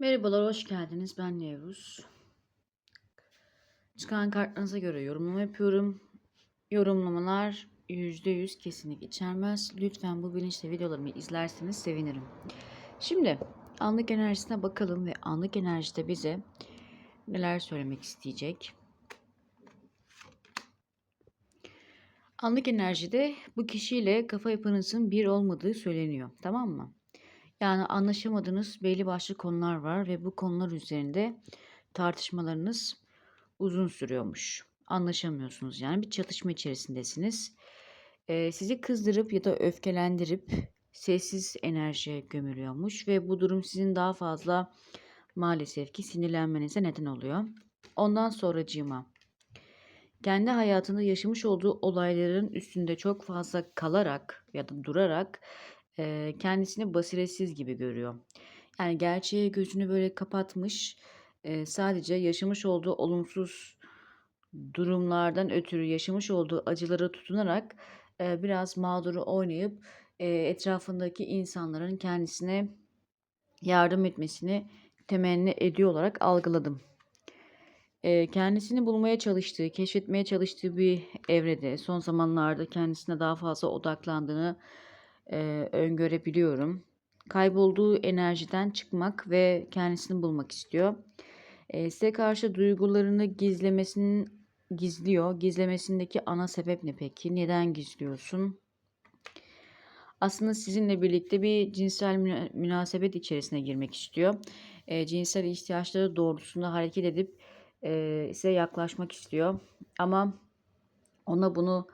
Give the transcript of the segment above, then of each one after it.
Merhabalar, hoş geldiniz. Ben Nevruz. Çıkan kartlarınıza göre yorumlama yapıyorum. Yorumlamalar %100 kesinlik içermez. Lütfen bu bilinçle videolarımı izlerseniz sevinirim. Şimdi anlık enerjisine bakalım ve anlık enerjide bize neler söylemek isteyecek. Anlık enerjide bu kişiyle kafa yapınızın bir olmadığı söyleniyor. Tamam mı? Yani anlaşamadığınız belli başlı konular var ve bu konular üzerinde tartışmalarınız uzun sürüyormuş. Anlaşamıyorsunuz yani bir çatışma içerisindesiniz. Ee, sizi kızdırıp ya da öfkelendirip sessiz enerjiye gömülüyormuş ve bu durum sizin daha fazla maalesef ki sinirlenmenize neden oluyor. Ondan sonracığıma kendi hayatında yaşamış olduğu olayların üstünde çok fazla kalarak ya da durarak eee, kendisini basiretsiz gibi görüyor. Yani gerçeğe gözünü böyle kapatmış, eee, sadece yaşamış olduğu olumsuz durumlardan ötürü yaşamış olduğu acılara tutunarak eee, biraz mağduru oynayıp eee, etrafındaki insanların kendisine yardım etmesini temenni ediyor olarak algıladım. Eee, kendisini bulmaya çalıştığı, keşfetmeye çalıştığı bir evrede son zamanlarda kendisine daha fazla odaklandığını eee, öngörebiliyorum. Kaybolduğu enerjiden çıkmak ve kendisini bulmak istiyor. Eee, size karşı duygularını gizlemesinin gizliyor. Gizlemesindeki ana sebep ne peki? Neden gizliyorsun? Aslında sizinle birlikte bir cinsel müna- münasebet içerisine girmek istiyor. Eee, cinsel ihtiyaçları doğrultusunda hareket edip eee, size yaklaşmak istiyor. Ama ona bunu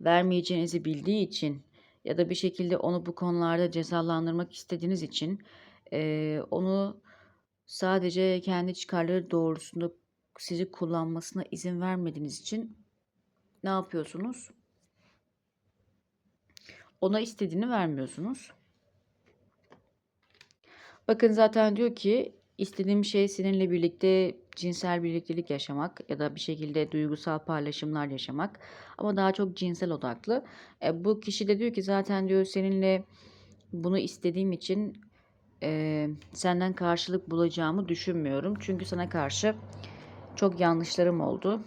vermeyeceğinizi bildiği için ya da bir şekilde onu bu konularda cezalandırmak istediğiniz için eee, onu sadece kendi çıkarları doğrultusunda sizi kullanmasına izin vermediğiniz için ne yapıyorsunuz? Ona istediğini vermiyorsunuz. Bakın zaten diyor ki istediğim şey seninle birlikte cinsel birliktelik yaşamak ya da bir şekilde duygusal paylaşımlar yaşamak ama daha çok cinsel odaklı. E, bu kişi de diyor ki zaten diyor seninle bunu istediğim için e, senden karşılık bulacağımı düşünmüyorum. Çünkü sana karşı çok yanlışlarım oldu.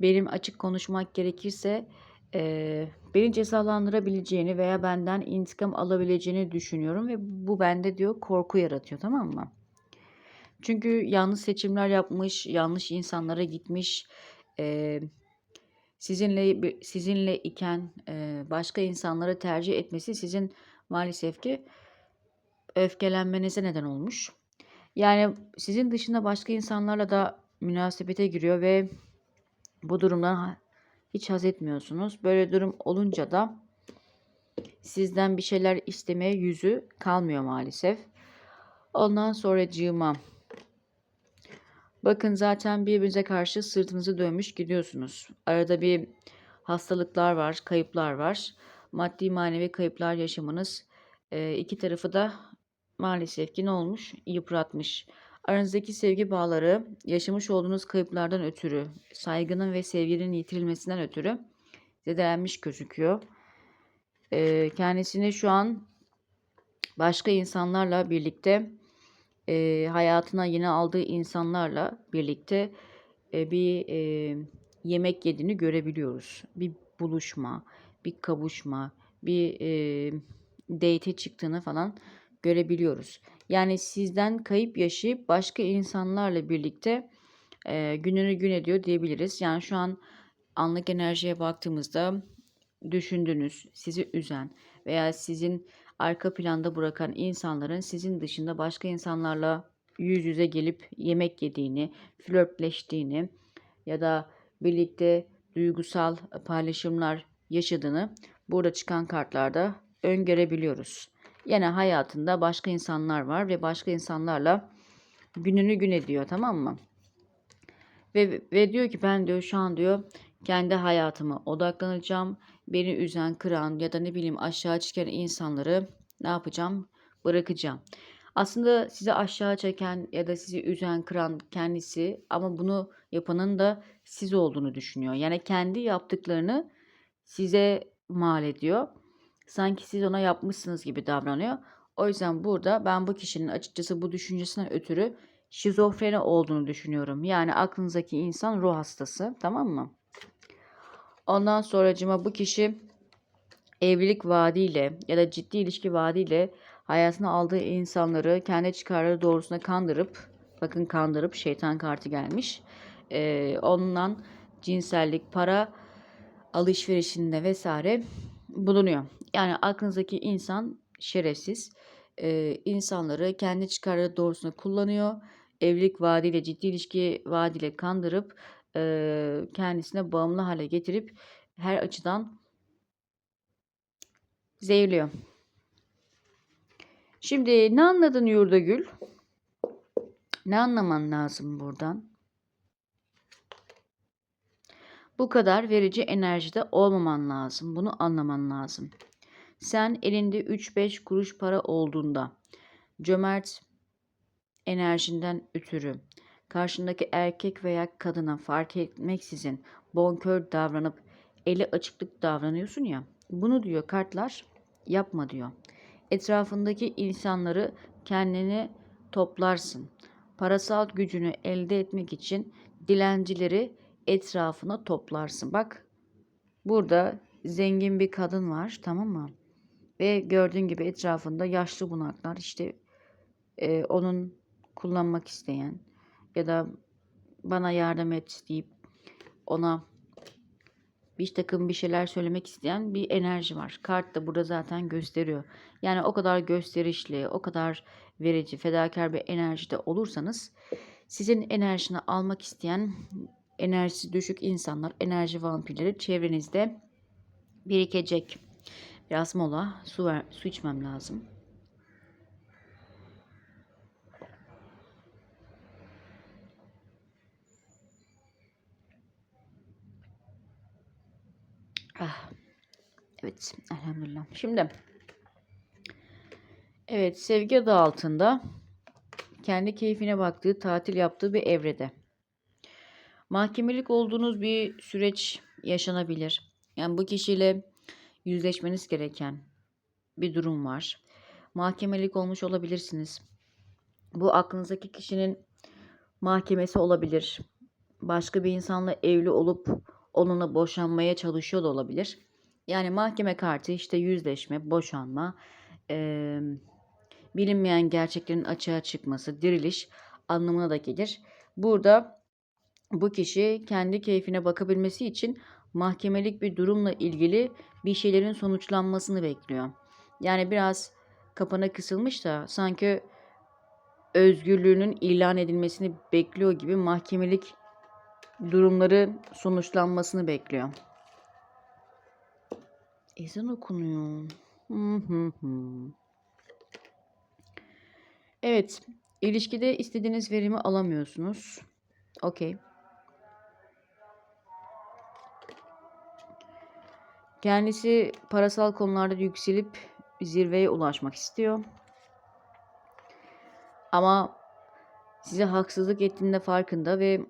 Benim açık konuşmak gerekirse e, beni cezalandırabileceğini veya benden intikam alabileceğini düşünüyorum ve bu bende diyor korku yaratıyor tamam mı? Çünkü yanlış seçimler yapmış, yanlış insanlara gitmiş. e, sizinle sizinle iken e, başka insanları tercih etmesi sizin maalesef ki öfkelenmenize neden olmuş. Yani sizin dışında başka insanlarla da münasebete giriyor ve bu durumdan hiç haz etmiyorsunuz. Böyle durum olunca da sizden bir şeyler istemeye yüzü kalmıyor maalesef. Ondan sonra cığıma. Bakın zaten birbirinize karşı sırtınızı dönmüş gidiyorsunuz. Arada bir hastalıklar var, kayıplar var. Maddi manevi kayıplar yaşamanız e, iki tarafı da maalesef ki ne olmuş? Yıpratmış. Aranızdaki sevgi bağları yaşamış olduğunuz kayıplardan ötürü, saygının ve sevginin yitirilmesinden ötürü zedelenmiş gözüküyor. E, kendisini şu an başka insanlarla birlikte e, hayatına yeni aldığı insanlarla birlikte e, bir e, yemek yediğini görebiliyoruz. Bir buluşma, bir kavuşma, bir e, date çıktığını falan görebiliyoruz. Yani sizden kayıp yaşayıp başka insanlarla birlikte e, gününü gün ediyor diyebiliriz. Yani şu an anlık enerjiye baktığımızda düşündüğünüz, sizi üzen veya sizin arka planda bırakan insanların sizin dışında başka insanlarla yüz yüze gelip yemek yediğini, flörtleştiğini ya da birlikte duygusal paylaşımlar yaşadığını burada çıkan kartlarda öngörebiliyoruz. Yine hayatında başka insanlar var ve başka insanlarla gününü gün ediyor tamam mı? Ve, ve diyor ki ben diyor şu an diyor kendi hayatıma odaklanacağım. Beni üzen, kıran ya da ne bileyim aşağı çeken insanları ne yapacağım? Bırakacağım. Aslında sizi aşağı çeken ya da sizi üzen, kıran kendisi ama bunu yapanın da siz olduğunu düşünüyor. Yani kendi yaptıklarını size mal ediyor. Sanki siz ona yapmışsınız gibi davranıyor. O yüzden burada ben bu kişinin açıkçası bu düşüncesinden ötürü şizofreni olduğunu düşünüyorum. Yani aklınızdaki insan ruh hastası. Tamam mı? Ondan sonracıma bu kişi evlilik vaadiyle ya da ciddi ilişki vaadiyle hayatına aldığı insanları kendi çıkarları doğrusuna kandırıp bakın kandırıp şeytan kartı gelmiş. Ee, ondan cinsellik, para alışverişinde vesaire bulunuyor. Yani aklınızdaki insan şerefsiz. Ee, insanları kendi çıkarları doğrusuna kullanıyor. Evlilik vaadiyle, ciddi ilişki vaadiyle kandırıp e, kendisine bağımlı hale getirip her açıdan zehirliyor. Şimdi ne anladın Yurdagül? Ne anlaman lazım buradan? Bu kadar verici enerjide olmaman lazım. Bunu anlaman lazım. Sen elinde 3-5 kuruş para olduğunda cömert enerjinden ötürü karşındaki erkek veya kadına fark etmeksizin bonkör davranıp eli açıklık davranıyorsun ya. Bunu diyor kartlar yapma diyor. Etrafındaki insanları kendini toplarsın. Parasal gücünü elde etmek için dilencileri etrafına toplarsın. Bak burada zengin bir kadın var tamam mı? Ve gördüğün gibi etrafında yaşlı bunaklar işte e, onun kullanmak isteyen ya da bana yardım et deyip ona bir takım bir şeyler söylemek isteyen bir enerji var. Kart da burada zaten gösteriyor. Yani o kadar gösterişli, o kadar verici, fedakar bir enerjide olursanız sizin enerjini almak isteyen enerjisi düşük insanlar, enerji vampirleri çevrenizde birikecek. Biraz mola, su, ver, su içmem lazım. Ah. Evet, elhamdülillah. Şimdi Evet, sevgi adı altında kendi keyfine baktığı, tatil yaptığı bir evrede. Mahkemelik olduğunuz bir süreç yaşanabilir. Yani bu kişiyle yüzleşmeniz gereken bir durum var. Mahkemelik olmuş olabilirsiniz. Bu aklınızdaki kişinin mahkemesi olabilir. Başka bir insanla evli olup onunla boşanmaya çalışıyor da olabilir. Yani mahkeme kartı işte yüzleşme, boşanma, e, bilinmeyen gerçeklerin açığa çıkması, diriliş anlamına da gelir. Burada bu kişi kendi keyfine bakabilmesi için mahkemelik bir durumla ilgili bir şeylerin sonuçlanmasını bekliyor. Yani biraz kapana kısılmış da sanki özgürlüğünün ilan edilmesini bekliyor gibi mahkemelik durumları sonuçlanmasını bekliyor. Ezan okunuyor. Evet, ilişkide istediğiniz verimi alamıyorsunuz. Okey. Kendisi parasal konularda yükselip zirveye ulaşmak istiyor. Ama size haksızlık ettiğinde farkında ve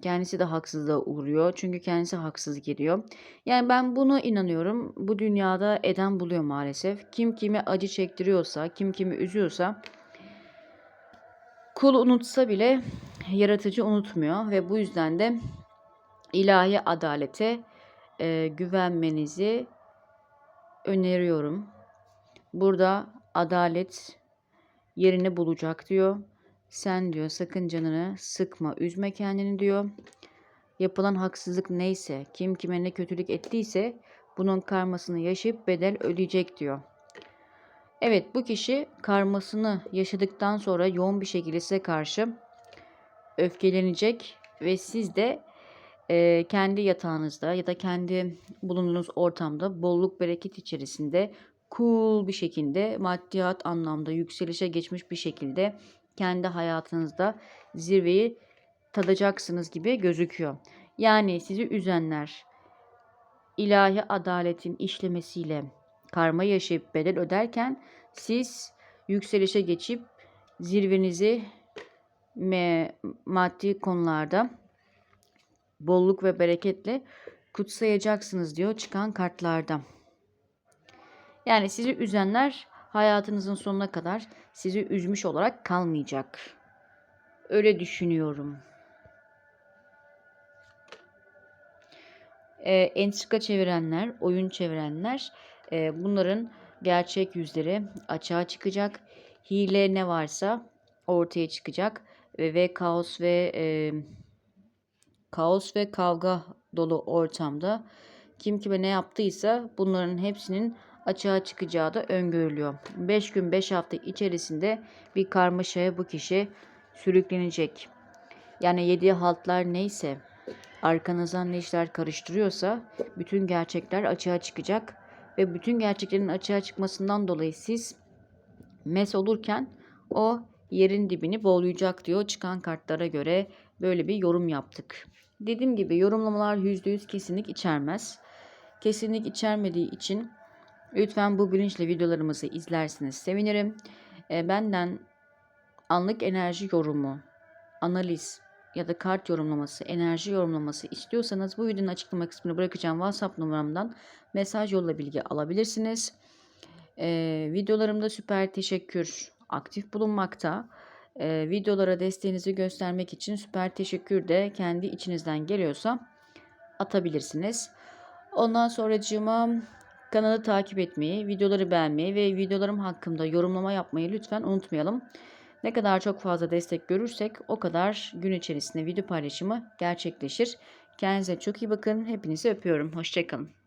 kendisi de haksızlığa uğruyor. Çünkü kendisi haksızlık ediyor. Yani ben buna inanıyorum. Bu dünyada eden buluyor maalesef. Kim kimi acı çektiriyorsa, kim kimi üzüyorsa kul unutsa bile yaratıcı unutmuyor ve bu yüzden de ilahi adalete e, güvenmenizi öneriyorum. Burada adalet yerini bulacak diyor. Sen diyor sakın canını sıkma, üzme kendini diyor. Yapılan haksızlık neyse, kim kime ne kötülük ettiyse bunun karmasını yaşayıp bedel ödeyecek diyor. Evet bu kişi karmasını yaşadıktan sonra yoğun bir şekilde size karşı öfkelenecek ve siz de e, kendi yatağınızda ya da kendi bulunduğunuz ortamda bolluk bereket içerisinde cool bir şekilde maddiyat anlamda yükselişe geçmiş bir şekilde kendi hayatınızda zirveyi tadacaksınız gibi gözüküyor. Yani sizi üzenler ilahi adaletin işlemesiyle karma yaşayıp bedel öderken siz yükselişe geçip zirvenizi maddi konularda bolluk ve bereketle kutsayacaksınız diyor çıkan kartlarda. Yani sizi üzenler hayatınızın sonuna kadar sizi üzmüş olarak kalmayacak. Öyle düşünüyorum. e, entrika çevirenler, oyun çevirenler e, bunların gerçek yüzleri açığa çıkacak. Hile ne varsa ortaya çıkacak ve, ve kaos ve e, kaos ve kavga dolu ortamda kim kime ne yaptıysa bunların hepsinin açığa çıkacağı da öngörülüyor. 5 gün 5 hafta içerisinde bir karmaşaya bu kişi sürüklenecek. Yani yediği haltlar neyse arkanızdan ne işler karıştırıyorsa bütün gerçekler açığa çıkacak ve bütün gerçeklerin açığa çıkmasından dolayı siz mes olurken o yerin dibini boğulayacak diyor çıkan kartlara göre böyle bir yorum yaptık. Dediğim gibi yorumlamalar %100 kesinlik içermez. Kesinlik içermediği için lütfen bu bilinçle videolarımızı izlersiniz sevinirim. E, benden anlık enerji yorumu, analiz, ya da kart yorumlaması, enerji yorumlaması istiyorsanız bu videonun açıklama kısmına bırakacağım WhatsApp numaramdan mesaj yolla bilgi alabilirsiniz. Ee, videolarımda süper teşekkür aktif bulunmakta. Ee, videolara desteğinizi göstermek için süper teşekkür de kendi içinizden geliyorsa atabilirsiniz. Ondan sonracığıma kanalı takip etmeyi, videoları beğenmeyi ve videolarım hakkında yorumlama yapmayı lütfen unutmayalım. Ne kadar çok fazla destek görürsek o kadar gün içerisinde video paylaşımı gerçekleşir. Kendinize çok iyi bakın. Hepinizi öpüyorum. Hoşçakalın.